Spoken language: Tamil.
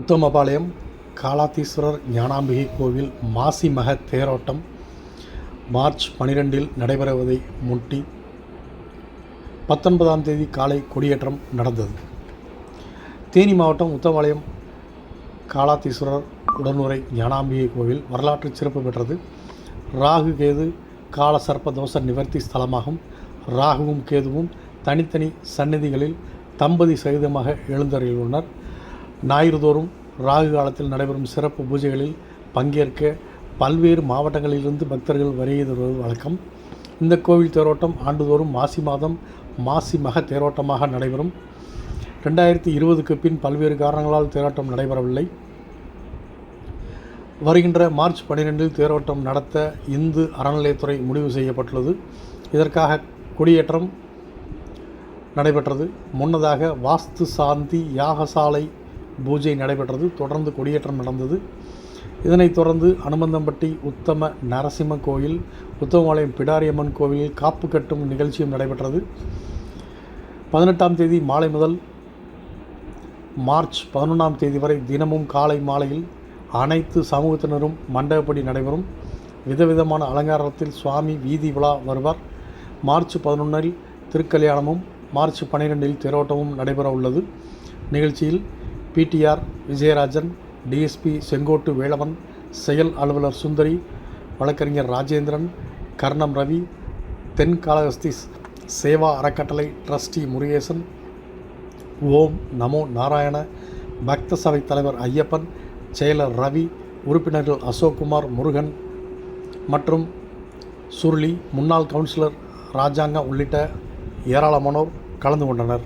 உத்தமபாளையம் காலாத்தீஸ்வரர் ஞானாம்பிகை கோவில் மாசி மக தேரோட்டம் மார்ச் பனிரெண்டில் நடைபெறுவதை முட்டி பத்தொன்பதாம் தேதி காலை கொடியேற்றம் நடந்தது. தேனி மாவட்டம் உத்தமபாளையம் காலாத்தீஸ்வரர் உடனுரை ஞானாம்பிகை கோவில் வரலாற்று சிறப்பு பெற்றது. ராகு கேது கால சர்ப்ப தோஷ நிவர்த்தி ஸ்தலமாகும். ராகுவும் கேதுவும் தனித்தனி சந்நிதிகளில் தம்பதி சகிதமாக எழுந்தருளியுள்ளனர். ஞாயிறுதோறும் ராகு காலத்தில் நடைபெறும் சிறப்பு பூஜைகளில் பங்கேற்க பல்வேறு மாவட்டங்களிலிருந்து பக்தர்கள் வருகை தருவது வழக்கம். இந்த கோவில் தேரோட்டம் ஆண்டுதோறும் மாசி மாதம் மாசி மக தேரோட்டமாக நடைபெறும். ரெண்டாயிரத்தி இருபதுக்கு பின் பல்வேறு காரணங்களால் தேரோட்டம் நடைபெறவில்லை. வருகின்ற மார்ச் பன்னிரெண்டில் தேரோட்டம் நடத்த இந்து அறநிலையத்துறை முடிவு செய்யப்பட்டுள்ளது. இதற்காக கொடியேற்றம் நடைபெற்றது. முன்னதாக வாஸ்து சாந்தி யாகசாலை பூஜை நடைபெற்றது. தொடர்ந்து கொடியேற்றம் நடந்தது. இதனைத் தொடர்ந்து அனுமந்தம்பட்டி உத்தம நரசிம்ம கோயில் உத்தமபாளையம் பிடாரியம்மன் கோவிலில் காப்பு கட்டும் நிகழ்ச்சியும் நடைபெற்றது. பதினெட்டாம் தேதி மாலை முதல் மார்ச் பதினொன்றாம் தேதி வரை தினமும் காலை மாலையில் அனைத்து சமூகத்தினரும் மண்டபப்படி நடைபெறும். விதவிதமான அலங்காரத்தில் சுவாமி வீதி விழா வருவார். மார்ச் பதினொன்றில் திருக்கல்யாணமும் மார்ச் பன்னிரெண்டில் தேரோட்டமும் நடைபெற உள்ளது நிகழ்ச்சியில் PTR Vijayarajan DSP Sengottuvelavan செயல் அலுவலர் சுந்தரி வழக்கறிஞர் ராஜேந்திரன் கர்ணம் ரவி தென்காளஹஸ்தி சேவா அறக்கட்டளை ட்ரஸ்டி முருகேசன் ஓம் நமோ நாராயண பக்த சபை தலைவர் ஐயப்பன் செயலர் ரவி உறுப்பினர்கள் அசோக்குமார் முருகன் மற்றும் சுருளி முன்னாள் கவுன்சிலர் ராஜாங்க உள்ளிட்ட ஏராளமானோர் கலந்து கொண்டனர்.